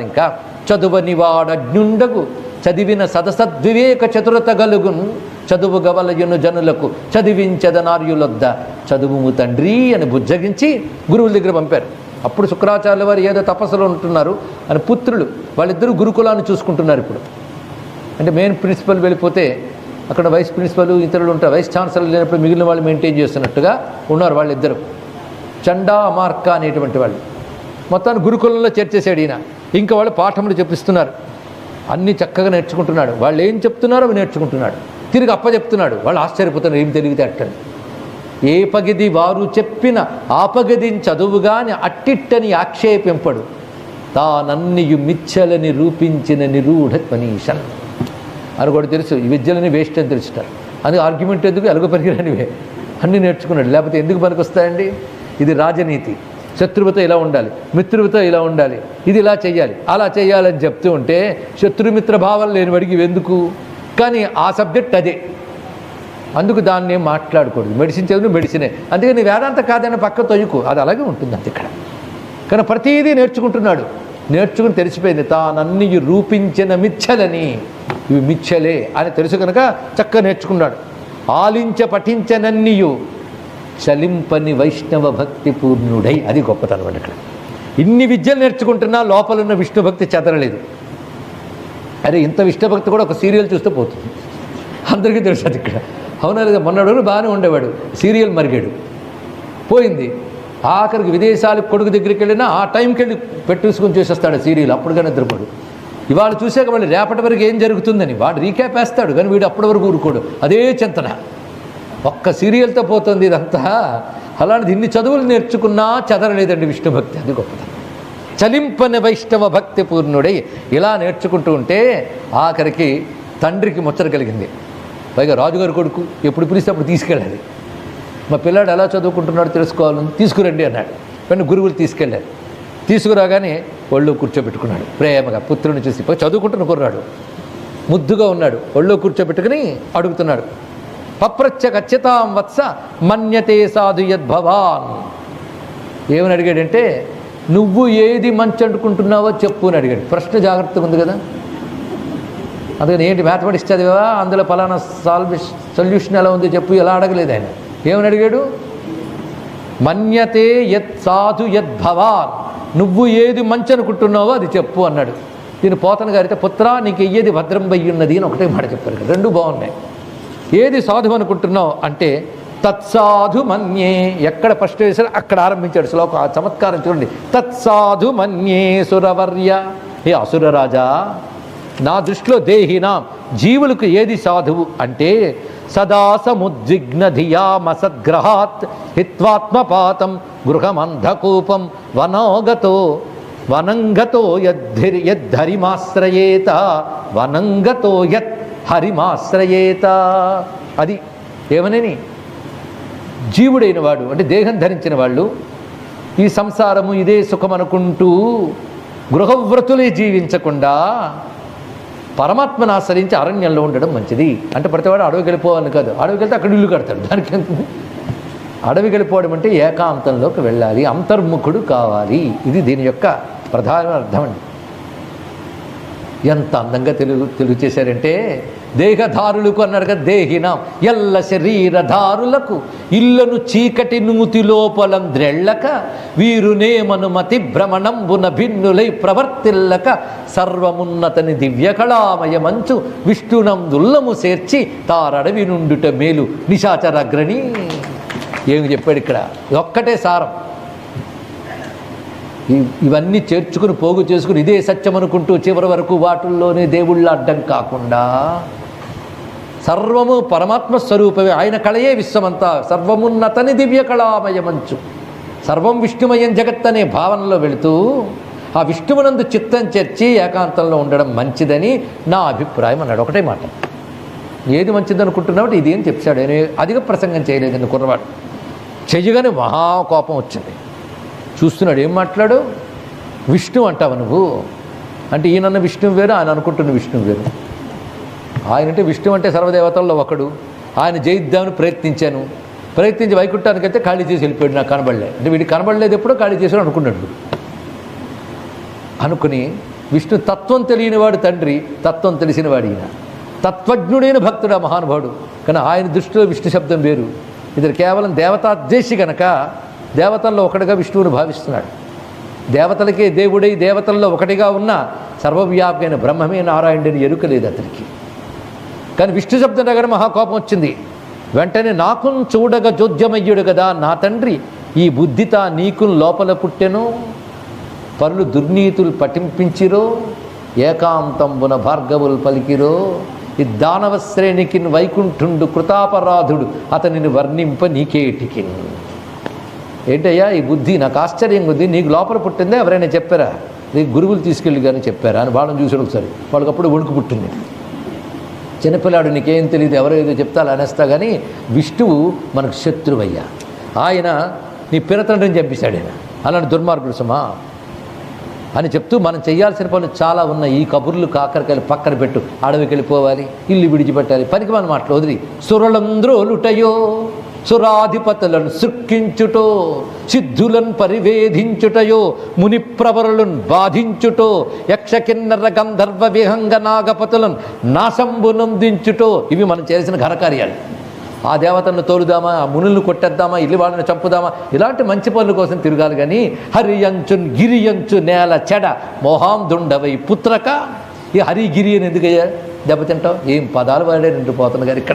ఇంకా చదువని వాడజ్ఞుండగు చదివిన సదసద్వివేక చతురత గలుగును. చదువు గవలయును జనులకు చదివించదనార్యులొద్ద చదువుము తండ్రి అని బుజ్జగించి గురువుల దగ్గర పంపారు. అప్పుడు శుక్రాచార్యుల వారు ఏదో తపస్సులో ఉంటున్నారు అని పుత్రులు వాళ్ళిద్దరూ గురుకులాన్ని చూసుకుంటున్నారు ఇప్పుడు. అంటే మెయిన్ ప్రిన్సిపల్ వెళ్ళిపోతే అక్కడ వైస్ ప్రిన్సిపల్ ఇతరులు ఉంటారు. వైస్ ఛాన్సలర్ లేనప్పుడు మిగిలిన వాళ్ళు మెయింటైన్ చేస్తున్నట్టుగా ఉన్నారు వాళ్ళిద్దరు. చండా అమార్క అనేటువంటి వాళ్ళు. మొత్తాన్ని గురుకులంలో చేర్చేశాడు ఈయన. ఇంకా వాళ్ళు పాఠములు చెప్పిస్తున్నారు. అన్నీ చక్కగా నేర్చుకుంటున్నాడు. వాళ్ళు ఏం చెప్తున్నారో అవి నేర్చుకుంటున్నాడు. తిరిగి అప్ప చెప్తున్నాడు వాళ్ళు ఆశ్చర్యపోతున్నారు ఏం తెలివితే అట్టని ఏ పగిది వారు చెప్పిన ఆపగదిని చదువుగాని అట్టిట్టని ఆక్షేపింపడు. తానన్నియు మిచ్చలని రూపించిన నిరూఢ మనీషన్ అని కూడా తెలుసు. ఈ విద్యలని వేస్ట్ అని తెలుసుటారు. అది ఆర్గ్యుమెంట్ ఎందుకు? ఎలుగు పరిగిరానివే అన్నీ నేర్చుకున్నాడు. లేకపోతే ఎందుకు పనికొస్తాయండి? ఇది రాజనీతి. శత్రువుతో ఇలా ఉండాలి మిత్రుడితో ఇలా ఉండాలి ఇది ఇలా చేయాలి అలా చేయాలని చెప్తూ ఉంటే శత్రుమిత్ర భావం లేని వాడికి ఎందుకు? కానీ ఆ సబ్జెక్ట్ అదే. అందుకు దాన్ని మాట్లాడకూడదు. మెడిసిన్ చదువు మెడిసినే. అందుకే నీ వేదాంత కాదని పక్క తొయ్యకు. అది అలాగే ఉంటుంది అంత ఇక్కడ. కానీ ప్రతిదీ నేర్చుకుంటున్నాడు. నేర్చుకుని తెలిసిపోయింది తానన్ని రూపించిన మిచ్చలని. ఇవి మిచ్చలే అని తెలుసు కనుక చక్కగా నేర్చుకున్నాడు. ఆలించ పఠించనన్నియు. చలింపని వైష్ణవ భక్తి పూర్ణుడై. అది గొప్పతనం అండి ఇక్కడ. ఇన్ని విద్యలు నేర్చుకుంటున్నా లోపలున్న విష్ణు భక్తి చెదరలేదు. అరే ఇంత విష్ణుభక్తి కూడా ఒక సీరియల్ చూస్తే పోతుంది. అందరికీ తెలుసు అది ఇక్కడ. అవునా లేదా? మొన్నడు బాగానే ఉండేవాడు. సీరియల్ మరిగాడు. పోయింది. ఆఖరికి విదేశాలకు కొడుకు దగ్గరికి వెళ్ళినా ఆ టైంకి వెళ్ళి పెట్టేసుకొని చూసేస్తాడు సీరియల్. అప్పుడుగా నిద్రపోడు. ఇవాళ చూసాక మళ్ళీ రేపటి వరకు ఏం జరుగుతుందని వాడు రీక్యాప్ వేస్తాడు. కానీ వీడు అప్పటి వరకు ఊరుకోడు. అదే చింతన. ఒక్క సీరియల్తో పోతుంది ఇదంతా. అలాంటిది ఇన్ని చదువులు నేర్చుకున్నా చదరలేదండి విష్ణు భక్తి అది గొప్పది చలింపని వైష్ణవ భక్తి పూర్ణుడై ఇలా నేర్చుకుంటూ ఉంటే ఆఖరికి తండ్రికి ముచ్చట కలిగింది. పైగా రాజుగారి కొడుకు ఎప్పుడు పిలిస్తే అప్పుడు తీసుకెళ్ళాలి. మా పిల్లాడు ఎలా చదువుకుంటున్నాడో తెలుసుకోవాలని తీసుకురండి అన్నాడు. కానీ గురువులు తీసుకెళ్ళారు. తీసుకురాగానే ఒళ్ళో కూర్చోబెట్టుకున్నాడు. ప్రేమగా పుత్రుని చూసి చదువుకుంటున్న కుర్రాడు. ముద్దుగా ఉన్నాడు. ఒళ్ళో కూర్చోబెట్టుకుని అడుగుతున్నాడు. పప్రచ్చ ఖచ్చితాం వత్స మన్యతే సాధు యద్భవాన్ ఏమని అడిగాడంటే నువ్వు ఏది మంచి అనుకుంటున్నావో చెప్పు అని అడిగాడు. ప్రశ్న జాగ్రత్తగా ఉంది కదా? అందుకని ఏంటి మ్యాథమెటిక్స్ చదివా అందులో ఫలానా సాల్వ్ సొల్యూషన్ ఎలా ఉంది చెప్పు? ఎలా అడగలేదు ఆయన. ఏమని అడిగాడు? మన్యతే యత్ సాధు యద్భవాన్ నువ్వు ఏది మంచి అనుకుంటున్నావో అది చెప్పు అన్నాడు. దీని పోతన గారితే పుత్ర నీకు ఏది భద్రం ఉన్నది అని ఒకటే మాట చెప్పారు. రెండు బాగున్నాయి. ఏది సాధు అనుకుంటున్నావు అంటే తత్సాధు మన్యే ఎక్కడ ఫస్ట్ వేసాడు అక్కడ ఆరంభించాడు శ్లోకం. ఆ చమత్కారం చూడండి. తత్సాధు మన్యే సురవర్య ఏ అసురరాజా నా దృష్టిలో దేహినా జీవులకు ఏది సాధువు అంటే సదా సముద్విగ్న ధియామసద్గ్రహాత్ హిత్వాత్మపాతం గృహమంధకూపం వనోగతో వనంగతో యద్ధరి యద్ధరిమాశ్రయేత వనంగతో యత్ హరిమాశ్రయేత. అది ఏమనని? జీవుడైన వాడు అంటే దేహం ధరించిన వాళ్ళు ఈ సంసారము ఇదే సుఖం అనుకుంటూ గృహవ్రతులే జీవించకుండా పరమాత్మను ఆశ్రయించి అరణ్యంలో ఉండడం మంచిది. అంటే ప్రతివాడు అడవికి వెళ్ళిపోవాలని కాదు. అడవికి వెళ్తే అక్కడ ఇల్లు కడతాడు. దానికి అడవికి వెళ్ళిపోవడం అంటే ఏకాంతంలోకి వెళ్ళాలి అంతర్ముఖుడు కావాలి. ఇది దీని యొక్క ప్రధాన అర్థం అండి. ఎంత అందంగా తెలుగు తెలుగు చేశారంటే దేహధారులకు అన్నారు కదా దేహినాం. ఎల్ల శరీరధారులకు ఇళ్ళను చీకటి నుముతి లోపలం ద్రెళ్ళక వీరునేమనుమతి భ్రమణంబున భిన్నులై ప్రవర్తిల్లక సర్వమున్నతని దివ్యకళామయ మంచు విష్ణునందుల్లము చేర్చి తారడవి నుండుట మేలు నిశాచరగ్రణి. ఏమి చెప్పాడు ఇక్కడ? ఒక్కటే సారం. ఇవన్నీ చేర్చుకుని పోగు చేసుకుని ఇదే సత్యం అనుకుంటూ చివరి వరకు వాటిల్లోనే దేవుళ్ళ అడ్డం కాకుండా సర్వము పరమాత్మ స్వరూపమే. ఆయన కళయే విశ్వమంతా. సర్వమున్నతని దివ్య కళామయమంచు. సర్వం విష్ణుమయం జగత్ అనే భావనలో వెళుతూ ఆ విష్ణువునందు చిత్తం చేర్చి ఏకాంతంలో ఉండడం మంచిదని నా అభిప్రాయం అన్నాడు. ఒకటే మాట. ఏది మంచిది అనుకుంటున్నావు ఇది అని చెప్పాడు. ఆయన అధిక ప్రసంగం చేయలేదని కుర్రవాడు. చెయ్యగానే మహాకోపం వచ్చింది. చూస్తున్నాడు. ఏం మాట్లాడు? విష్ణు అంటావు నువ్వు? అంటే ఈయనన్న విష్ణువు వేరు ఆయన అనుకుంటున్న విష్ణువు వేరు. ఆయన అంటే విష్ణు అంటే సర్వదేవతల్లో ఒకడు. ఆయన జయిద్దామని ప్రయత్నించాను. ప్రయత్నించి వైకుంఠానికి అయితే ఖాళీ చేసి వెళ్ళిపోయాడు నాకు కనబడలే. అంటే వీడికి కనబడలేదు ఎప్పుడో ఖాళీ చేసాడు అనుకున్నాడు అనుకుని విష్ణు తత్వం తెలియనివాడు తండ్రి తత్వం తెలిసినవాడు ఈయన. తత్వజ్ఞుడైన భక్తుడు ఆ మహానుభావుడు. కానీ ఆయన దృష్టిలో విష్ణు శబ్దం వేరు. ఇతడు కేవలం దేవతాద్దేశి కనుక దేవతల్లో ఒకటిగా విష్ణువుని భావిస్తున్నాడు. దేవతలకే దేవుడై దేవతల్లో ఒకటిగా ఉన్న సర్వవ్యాపైన బ్రహ్మమే నారాయణుడిని ఎరుక లేదు అతనికి. కానీ విష్ణు శబ్దం దగ్గర మహాకోపం వచ్చింది. వెంటనే నాకు చూడగ జోద్యమయ్యుడు కదా నా తండ్రి ఈ బుద్ధిత నీకు లోపల పుట్టెను. పరులు దుర్నీతులు పటింపించిరో ఏకాంతంబున భార్గవులు పలికిరో. ఈ దానవ శ్రేణికి వైకుంఠుండు కృతాపరాధుడు అతనిని వర్ణింప నీకేటికి ఏంటయ్యా ఈ బుద్ధి నాకు ఆశ్చర్యంగా ఉంది నీకు లోపల పుట్టిందే ఎవరైనా చెప్పారా? నీకు గురువులు తీసుకెళ్ళి కానీ చెప్పారా అని వాళ్ళని చూసాడు ఒకసారి. వాళ్ళకప్పుడు వణుకు పుట్టింది. చిన్నపిల్లాడు నీకేం తెలియదు ఎవరో ఏదో చెప్తా అనేస్తా కానీ విష్ణువు మనకు శత్రువయ్యా. ఆయన నీ పిరతండ్రిని చంపేశాడు ఆయన. అలాంటి దుర్మార్గుడు సుమా. అని చెప్తూ మనం చేయాల్సిన పనులు చాలా ఉన్నాయి. ఈ కబుర్లు కాకరకాయలు పక్కన పెట్టు అడవికి వెళ్ళిపోవాలి ఇల్లు విడిచిపెట్టాలి పనికి మన మాటలు వదిలి సురలంద్రోలుటయో సురాధిపతులను సృక్కించుటో సిద్ధులను పరివేధించుటయో మునిప్రవరులను బాధించుటో యక్షకిన్నర గంధర్వ విహంగ నాగపతులను నాశంబునందించుటో ఇవి మనం చేసిన ఘనకార్యాలు. ఆ దేవతలను తోలుదామా ఆ మునులను కొట్టేద్దామా ఇల్లు వాళ్ళని చంపుదామా ఇలాంటి మంచి పనుల కోసం తిరగాలి కానీ హరియంచున్ గిరియంచు నేల చెడ మొహాం దుండవై పుత్రక ఈ హరిగిరి అని ఎందుకయ్యా? దెబ్బతింటావు? ఏం పదాలు వాడే నిండిపోతున్నా గారు ఇక్కడ